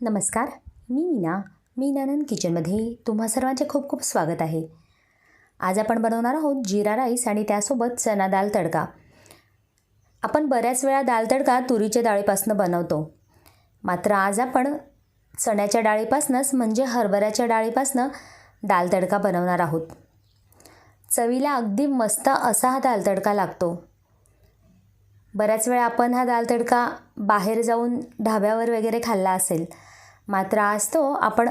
नमस्कार मी मीना. मीनानंद किचनमध्ये तुम्हा सर्वांचे खूप खूप स्वागत आहे. आज आपण बनवणार आहोत जिरा राईस आणि त्यासोबत चना दाल तडका. आपण बऱ्याच वेळा दाल तडका तुरीच्या डाळीपासून बनवतो. मात्र आज आपण चण्याच्या डाळीपासूनच म्हणजे हरभऱ्याच्या डाळीपासून दाल तडका बनवणार आहोत. चवीला अगदी मस्त असा हा दाल तडका लागतो. बऱ्याच वेळा आपण हा दाल तडका बाहेर जाऊन ढाब्यावर वगैरे खाल्ला असेल. मात्र आज तो आपण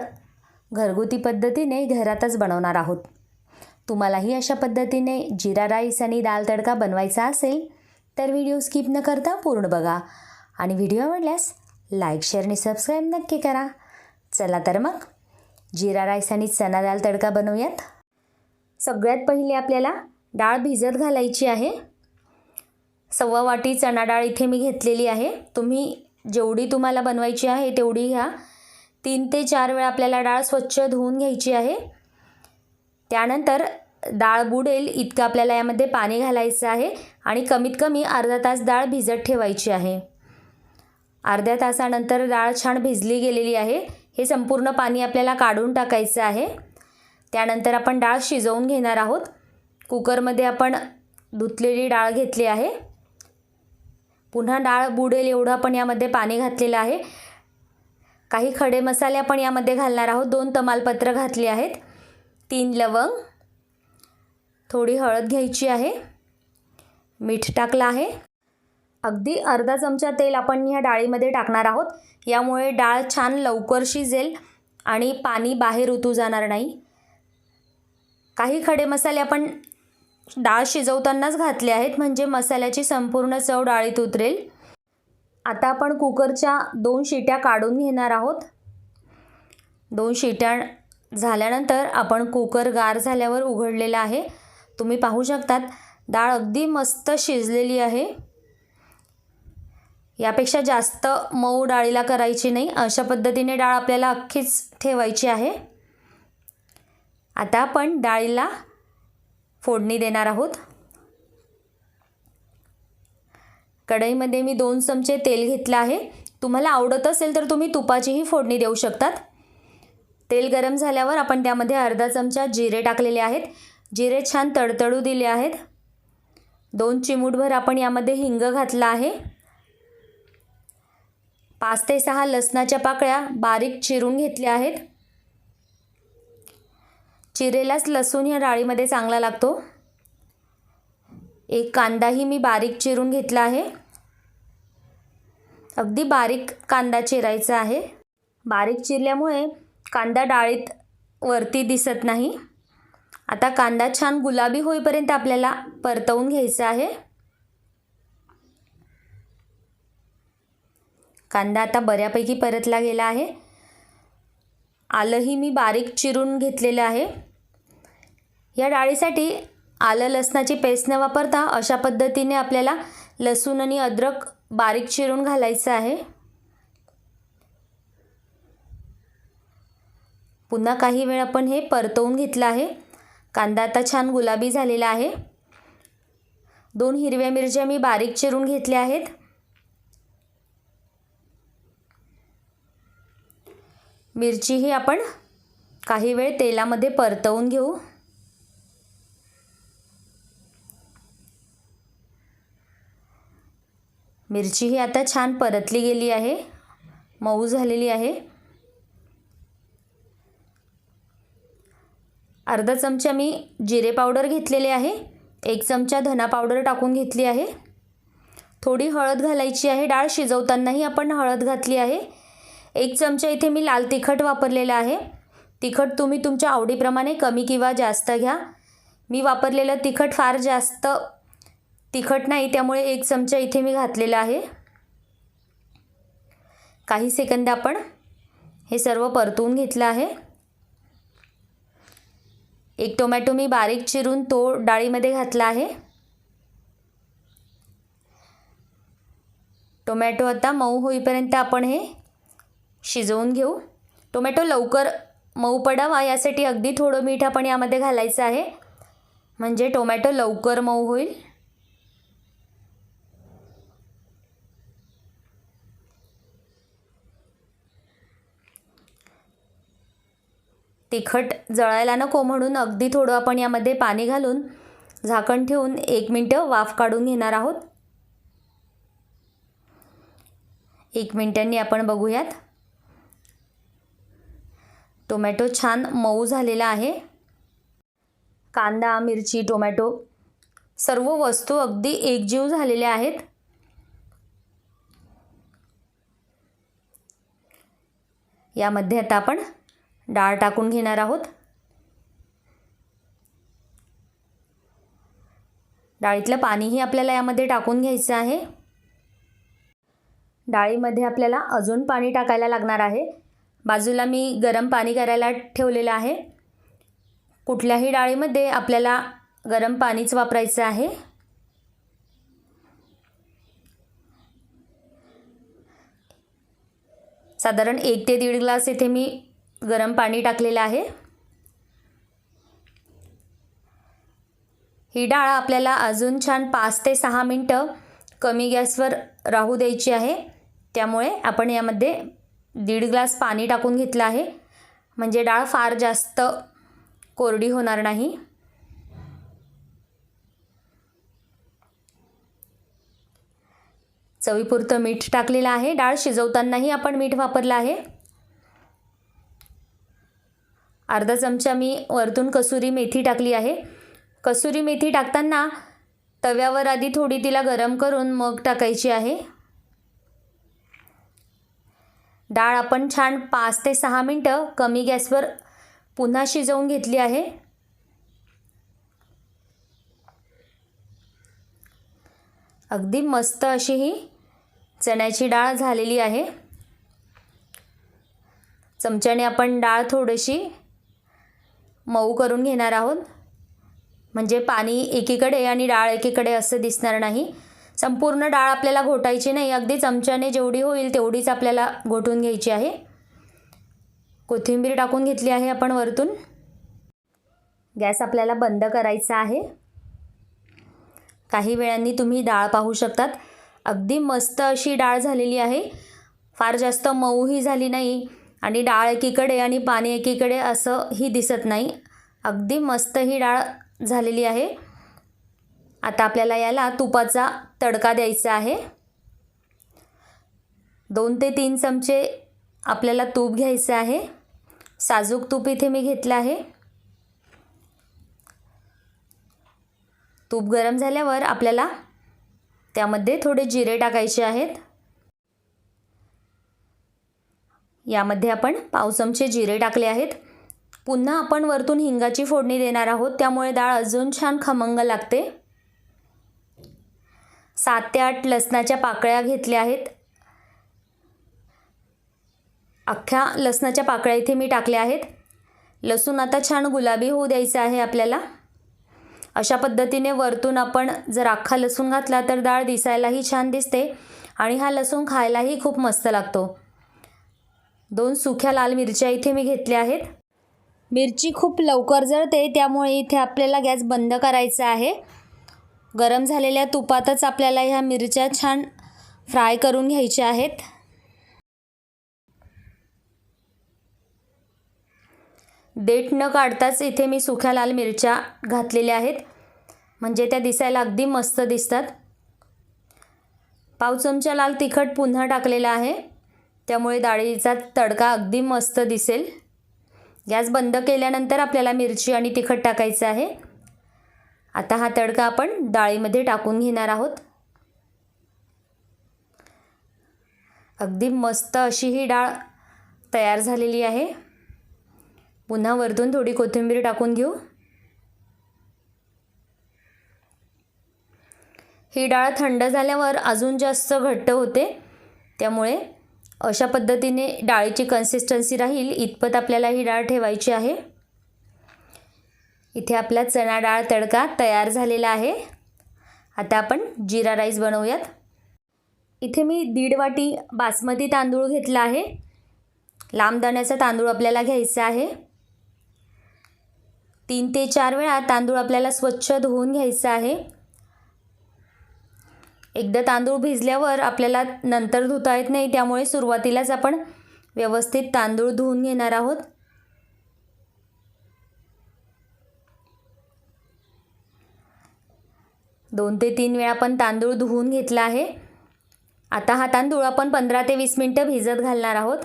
घरगुती पद्धतीने घरातच बनवणार आहोत. तुम्हालाही अशा पद्धतीने जिरा राईस आणि दाल तडका बनवायचा असेल तर व्हिडिओ स्किप न करता पूर्ण बघा. आणि व्हिडिओ आवडल्यास लाईक शेअर आणि सबस्क्राईब नक्की करा. चला तर मग जिरा राईस आणि चना दाल तडका बनवूयात. सगळ्यात पहिले आपल्याला डाळ भिजत घालायची आहे. सव्वा वाटी चणा डाळ इथे मी घेतलेली आहे. तुम्ही जेवढी तुम्हाला बनवायची आहे तेवढी घ्या. तीन ते चार वेळा आपल्याला डाळ स्वच्छ धुवून घ्यायची आहे. त्यानंतर डाळ बुडेल इतकं आपल्याला यामध्ये पाणी घालायचं आहे आणि कमीत कमी अर्धा तास डाळ भिजत ठेवायची आहे. अर्ध्या तासानंतर डाळ छान भिजली गेलेली आहे. हे संपूर्ण पाणी आपल्याला काढून टाकायचं आहे. त्यानंतर आपण डाळ शिजवून घेणार आहोत. कुकरमध्ये आपण धुतलेली डाळ घेतली आहे. पुन्हा डाळ बुडेल एवढं आपण यामध्ये पाणी घातलेलं आहे. काही खडे मसाले आपण यामध्ये घालणार आहोत. दोन तमालपत्र घातली आहेत. तीन लवंग. थोडी हळद घ्यायची आहे. मीठ टाकलं आहे. अगदी अर्धा चमचा तेल आपण ह्या डाळीमध्ये टाकणार आहोत. यामुळे डाळ छान लवकर शिजेल आणि पाणी बाहेर उतू जाणार नाही. काही खडे मसाले आपण डाळ शिजवतानाच घातले आहेत म्हणजे मसाल्याची संपूर्ण चव डाळीत उतरेल. आता आपण कुकरच्या दोन शिट्या काढून घेणार आहोत. दोन शिट्या झाल्यानंतर आपण कुकर गार झाल्यावर उघडलेला आहे. तुम्ही पाहू शकतात डाळ अगदी मस्त शिजलेली आहे. यापेक्षा जास्त मऊ डाळीला करायची नाही अशा पद्धतीने डाळ आपल्याला अख्खीच ठेवायची आहे. आता आपण डाळीला फोडणी देणार आहोत. कढईमध्ये मी दोन चमचे तेल घेतलं आहे. तुम्हाला आवडत असेल तर तुम्ही तुपाचीही फोडणी देऊ शकतात. तेल गरम झाल्यावर आपण त्यामध्ये अर्धा चमचा जिरे टाकलेले आहेत. जिरे छान तडतडू दिले आहेत. दोन चिमूटभर आपण यामध्ये हिंग घातला आहे. पाच ते सहा लसणाच्या पाकळ्या बारीक चिरून घेतल्या आहेत. चिरेलाच लसूण ह्या डाळीमध्ये चांगला लागतो. एक कांदाही मी बारीक चिरून घेतला आहे. अगदी बारीक कांदा चिरायचा आहे. बारीक चिरल्यामुळे कांदा डाळीत वरती दिसत नाही. आता कांदा छान गुलाबी होईपर्यंत आपल्याला परतवून घ्यायचा आहे. कांदा आता बऱ्यापैकी परतला गेला आहे. आलंही मी बारीक चिरून घेतलेलं आहे. या डाळीसाठी आलं लसणाची पेस्ट न वापरता अशा पद्धतीने आपल्याला लसूण आणि अद्रक बारीक चिरून घालायचं आहे. पुन्हा काही वेळ आपण हे परतवून घेतलं आहे. कांदा आता छान गुलाबी झालेला आहे. दोन हिरव्या मिरच्या मी बारीक चिरून घेतल्या आहेत. मिरची ही आपण काही वेळ तेलामध्ये परतवून घेऊ. मिरची ही आता छान परतली गेली आहे. मऊ झालेली आहे. अर्धा चमचा मी जिरे पावडर घेतलेले आहे. एक चमचा धना पावडर टाकून घेतली आहे. थोडी हळद घालायची आहे. डाळ शिजवतानाही आपण हळद घातली आहे. एक चमचा इथे मी लाल तिखट वापरलेलं आहे. तिखट तुम्ही तुमच्या आवडीप्रमाणे कमी किंवा जास्त घ्या. मी वापरलेलं तिखट फार जास्त तिखट नाही त्यामुळे एक चमचा इथे मी घातलेला आहे. काही सेकंद आपण हे सर्व परतवून घेतलं आहे. एक टोमॅटो मी बारीक चिरून तो डाळीमध्ये घातला आहे. टोमॅटो आता मऊ होईपर्यंत आपण हे शिजवून घेऊ. टोमॅटो लवकर मऊ पडावा यासाठी अगदी थोडं मीठ आपण यामध्ये घालायचं आहे. म्हणजे टोमॅटो लवकर मऊ होईल. तिखट जळायला नको म्हणून अगदी थोडं आपण यामध्ये पाणी घालून झाकण ठेवून एक मिनटं वाफ काढून घेणार आहोत. एक मिनटांनी आपण बघूयात. टोमॅटो छान मऊ झालेला आहे. कांदा मिरची टोमॅटो सर्व वस्तू अगदी एकजीव झालेल्या आहेत. यामध्ये आता आपण डाळ टाकून घेणार आहोत. डाळीतलं पाणीही आपल्याला यामध्ये टाकून घ्यायचं आहे. डाळीमध्ये आपल्याला अजून पाणी टाकायला लागणार आहे. बाजूला मी गरम पाणी करायला ठेवलेलं आहे. कुठल्याही डाळीमध्ये आपल्याला गरम पाणीच वापरायचं आहे. साधारण एक ते दीड ग्लास इथे मी गरम पाणी टाकलेलं आहे. ही डाळ आपल्याला अजून छान पाच ते सहा मिनटं कमी गॅसवर राहू द्यायची आहे. त्यामुळे आपण यामध्ये दीड ग्लास पाणी टाकून घेतलं आहे. म्हणजे डाळ फार जास्त कोरडी होणार नाही. चवीपुरतं मीठ टाकलेलं आहे. डाळ शिजवतानाही आपण मीठ वापरलं आहे. अर्धा चमचा मी वरतून कसुरी मेथी टाकली आहे. कसुरी मेथी टाकताना तव्यावर आधी थोडी तिला गरम करून मग टाकायची आहे. डाळ आपण छान पाच ते सहा मिनटं कमी गॅसवर पुन्हा शिजवून घेतली आहे. अगदी मस्त अशी ही चण्याची डाळ झालेली आहे. चमच्याने आपण डाळ थोडीशी मऊ करून घेणार आहोत. म्हणजे पाणी एकीकडे आणि डाळ एकीकडे असं दिसणार नाही. संपूर्ण डाळ आपल्याला घोटायची नाही. अगदी चमच्याने जेवढी होईल तेवढीच आपल्याला घोटून घ्यायची आहे. कोथिंबीर टाकून घेतली आहे आपण वरतून. गॅस आपल्याला बंद करायचा आहे. काही वेळांनी तुम्ही डाळ पाहू शकतात. अगदी मस्त अशी डाळ झालेली आहे. फार जास्त मऊही झाली नाही आणि डाळ एकीकडे आणि पाणी एकीकडे असं ही दिसत नाही. अगदी मस्त ही डाळ झालेली आहे. आता आपल्याला याला तुपाचा तडका द्यायचा आहे. दोन ते तीन चमचे आपल्याला तूप घ्यायचं आहे. साजूक तूप इथे मी घेतलं आहे. तूप गरम झाल्यावर आपल्याला त्यामध्ये थोडे जिरे टाकायचे आहेत. यामध्ये आपण पाव चमचे जिरे टाकले आहेत. पुन्हा आपण वरतून हिंगाची फोडणी देणार आहोत. त्यामुळे डाळ अजून छान खमंग लागते. सात ते आठ लसणाच्या पाकळ्या घेतल्या आहेत. अख्ख्या लसणाच्या पाकळ्या इथे मी टाकल्या आहेत. लसूण आता छान गुलाबी होऊ द्यायचं आहे आपल्याला. अशा पद्धतीने वरतून आपण जर अख्खा लसूण घातला तर डाळ दिसायलाही छान दिसते आणि हा लसूण खायलाही खूप मस्त लागतो. दोन सुख्या लाल मिरच्या इथे मी घेतल्या आहेत. मिरची खूप लवकर जळते त्यामुळे इथे आपल्याला गॅस बंद करायचा आहे. गरम झालेल्या तुपातच आपल्याला ह्या मिरच्या छान फ्राय करून घ्यायच्या आहेत. देठ न काढताच इथे मी सुख्या लाल मिरच्या घातलेल्या आहेत. म्हणजे त्या दिसायला अगदी मस्त दिसतात. पाव चमचा लाल तिखट पुन्हा टाकलेला आहे. त्यामुळे डाळीचा तडका अगदी मस्त दिसेल. गॅस बंद केल्यानंतर आपल्याला मिरची आणि तिखट टाकायचं आहे. आता हा तडका आपण डाळीमध्ये टाकून घेणार आहोत. अगदी मस्त अशी ही डाळ तयार झालेली आहे. पुन्हा वरतून थोडी कोथिंबीर टाकून घेऊ. ही डाळ थंड झाल्यावर अजून जास्त घट्ट होते. त्यामुळे अशा पद्धतीने डाळीची कन्सिस्टन्सी राहील इतपत आपल्याला ही डाळ ठेवायची आहे. इथे आपला चणा डाळ तडका तयार झालेला आहे. आता आपण जिरा राईस बनवूयात. इथे मी दीड वाटी बासमती तांदूळ घेतला आहे. लांब दाण्याचा तांदूळ आपल्याला घ्यायचा आहे. तीन ते चार वेळा तांदूळ आपल्याला स्वच्छ धुवून घ्यायचा आहे. एकदा तांदूळ भिजल्यावर आपल्याला नंतर धुता येत नाही त्यामुळे सुरुवातीलाच आपण व्यवस्थित तांदूळ धुवून घेणार आहोत. दोन ते तीन वेळा आपण तांदूळ धुवून घेतला आहे. आता हा तांदूळ आपण पंधरा ते वीस मिनटं भिजत घालणार आहोत.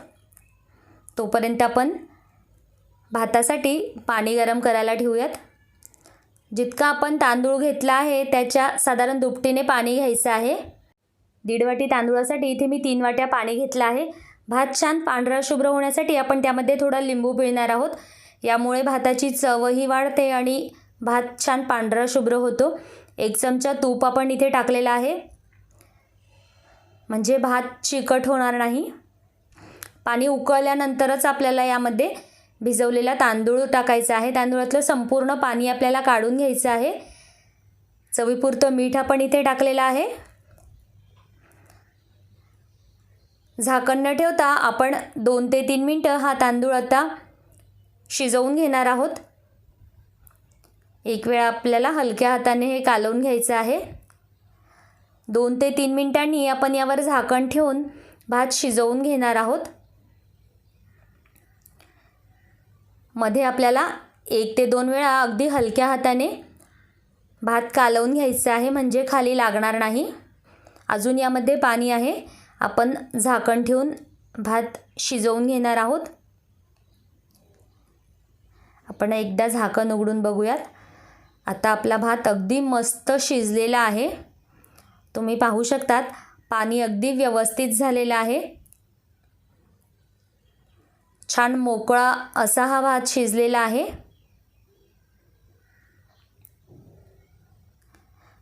तोपर्यंत आपण भातासाठी पाणी गरम करायला ठेवूयात. जितका आपण तांदूळ घेतला आहे त्याच्या साधारण दुपटीने पाणी घ्यायचं आहे. दीड वाटी तांदूळासाठी इथे मी तीन वाट्या पाणी घेतलं आहे. भात छान पांढरा शुभ्र होण्यासाठी आपण त्यामध्ये थोडा लिंबू पिळणार आहोत. यामुळे भाताची चवही वाढते आणि भात छान पांढरा शुभ्र होतो. एक चमचा तूप आपण इथे टाकलेला आहे. म्हणजे भात चिकट होणार नाही. पाणी उकळल्यानंतरच आपल्याला यामध्ये भिजवलेला तांदूळ टाकायचा आहे. तांदूळातलं संपूर्ण पाणी आपल्याला काढून घ्यायचं आहे. चवीपुरतं मीठ आपण इथे टाकलेलं आहे. झाकण न ठेवता आपण दोन ते तीन मिनटं हा तांदूळ आता शिजवून घेणार आहोत. एक वेळा आपल्याला हलक्या हाताने हे कालवून घ्यायचं आहे. दोन ते तीन मिनटांनी आपण यावर झाकण ठेवून भात शिजवून घेणार आहोत. मध्ये आपल्याला एक ते दोन वेळा अगदी हलक्या हाताने भात कालवून घ्यायचं आहे म्हणजे खाली लागणार नाही. अजून यामध्ये पाणी आहे. आपण झाकण ठेवून भात शिजवून घेणार आहोत. आपण एकदा झाकण उघडून बघूयात. आता आपला भात अगदी मस्त शिजलेला आहे. तुम्ही पाहू शकतात पाणी अगदी व्यवस्थित झालेलं आहे. छान मोकळा असा हा भात शिजलेला आहे.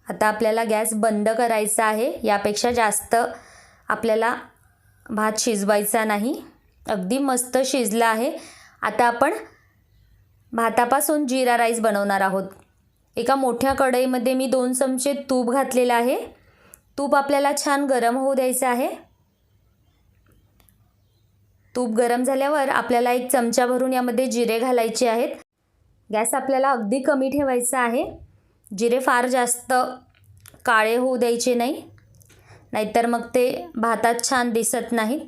आता आपल्याला गॅस बंद करायचा आहे. यापेक्षा जास्त आपल्याला भात शिजवायचा नाही. अगदी मस्त शिजला आहे. आता आपण भातापासून जिरा राईस बनवणार आहोत. एका मोठ्या कढईमध्ये मी दोन चमचे तूप घातलेलं आहे. तूप आपल्याला छान गरम होऊ द्यायचं आहे. तूप गरम झाल्यावर आपल्याला एक चमचा भरून यामध्ये जिरे घालायचे आहेत. गॅस आपल्याला अगदी कमी ठेवायचा आहे. जिरे फार जास्त काळे होऊ द्यायचे नाही. नाहीतर मग ते भातात छान दिसत नाहीत.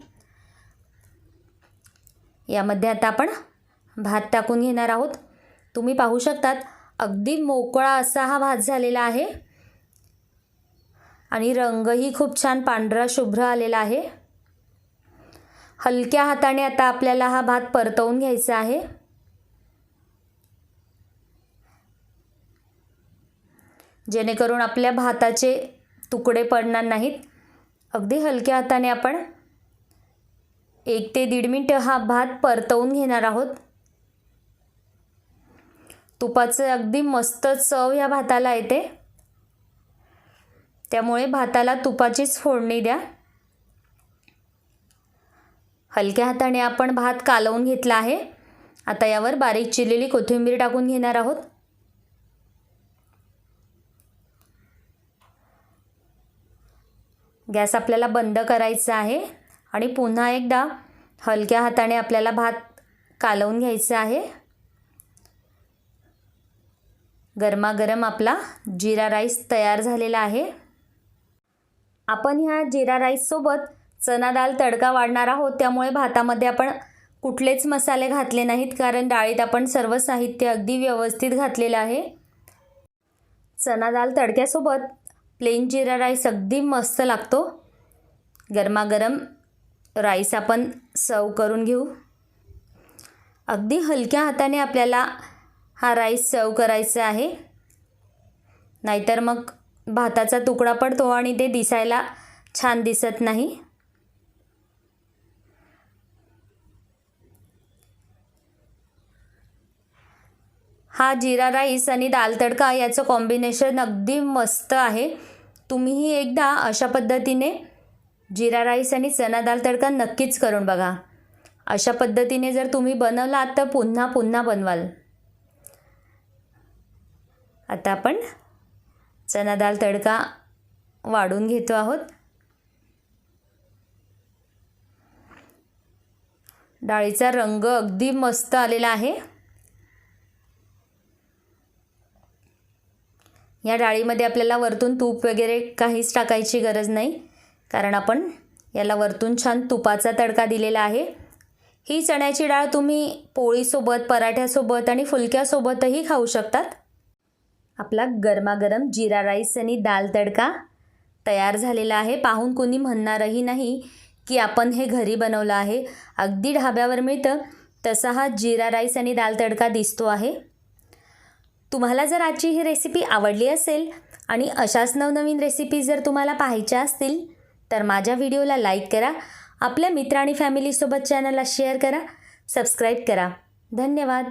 यामध्ये आता आपण भात टाकून घेणार आहोत. तुम्ही पाहू शकतात अगदी मोकळा असा हा भात झालेला आहे. आणि रंगही खूप छान पांढरा शुभ्र आलेला आहे. हलक्या हाताने आता आपल्याला हा भात परतवून घ्यायचा आहे. जेणेकरून आपल्या भाताचे तुकडे पडणार नाहीत. अगदी हलक्या हाताने आपण एक ते दीड मिनटं हा भात परतवून घेणार आहोत. तुपाचं अगदी मस्त चव ह्या भाताला येते. त्यामुळे भाताला तुपाचीच फोडणी द्या. हलक्या हाताने आपण भात कालवून घेतला आहे. आता यावर बारीक चिरलेली कोथिंबीर टाकून घेणार आहोत. गॅस आपल्याला बंद करायचा आहे आणि पुन्हा एकदा हलक्या हाताने आपल्याला भात कालवून घ्यायचा आहे. गरमागरम आपला जिरा राईस तयार झालेला आहे. आपण ह्या जिरा राईससोबत चना डाळ तडका वाढणार आहोत. त्यामुळे भातामध्ये आपण कुठलेच मसाले घातले नाहीत कारण डाळीत आपण सर्व साहित्य अगदी व्यवस्थित घातलेलं आहे. चना डाळ तडक्यासोबत प्लेन जिरा राईस अगदी मस्त लागतो. गरमागरम राईस आपण सर्व करून घेऊ. अगदी हलक्या हाताने आपल्याला हा राईस सर्व करायचा आहे. नाहीतर मग भाताचा तुकडा पडतो आणि ते दिसायला छान दिसत नाही. हा जिरा राईस आणि दाल तडका याचं कॉम्बिनेशन अगदी मस्त आहे. तुम्हीही एकदा अशा पद्धतीने जिरा राईस आणि चना दाल तडका नक्कीच करून बघा. अशा पद्धतीने जर तुम्ही बनवलात तर पुन्हा पुन्हा बनवाल. आता आपण चना दाल तडका वाढून घेतो आहोत. डाळीचा रंग अगदी मस्त आलेला आहे. या डाळीमध्ये आपल्याला वरतून तूप वगैरे काहीच टाकायची गरज नाही कारण आपण याला वरतून छान तुपाचा तडका दिलेला आहे. ही चण्याची डाळ तुम्ही पोळीसोबत पराठ्यासोबत आणि फुलक्यासोबतही खाऊ शकतात. आपला गरमागरम जिरा राईस आणि दाल तडका तयार झालेला आहे. पाहून कोणी म्हणणारही नाही की आपण हे घरी बनवलं आहे. अगदी ढाब्यावर मिळतं तसा हा जिरा राईस आणि दाल तडका दिसतो आहे. तुम्हाला जर आजची ही रेसिपी आवडली असेल आणि अशाच नवनवीन रेसिपीज जर तुम्हाला पाहायच्या असतील तर माझ्या व्हिडिओला लाईक करा. आपल्या मित्र आणि फॅमिलीसोबत चॅनलला शेअर करा. सबस्क्राईब करा. धन्यवाद.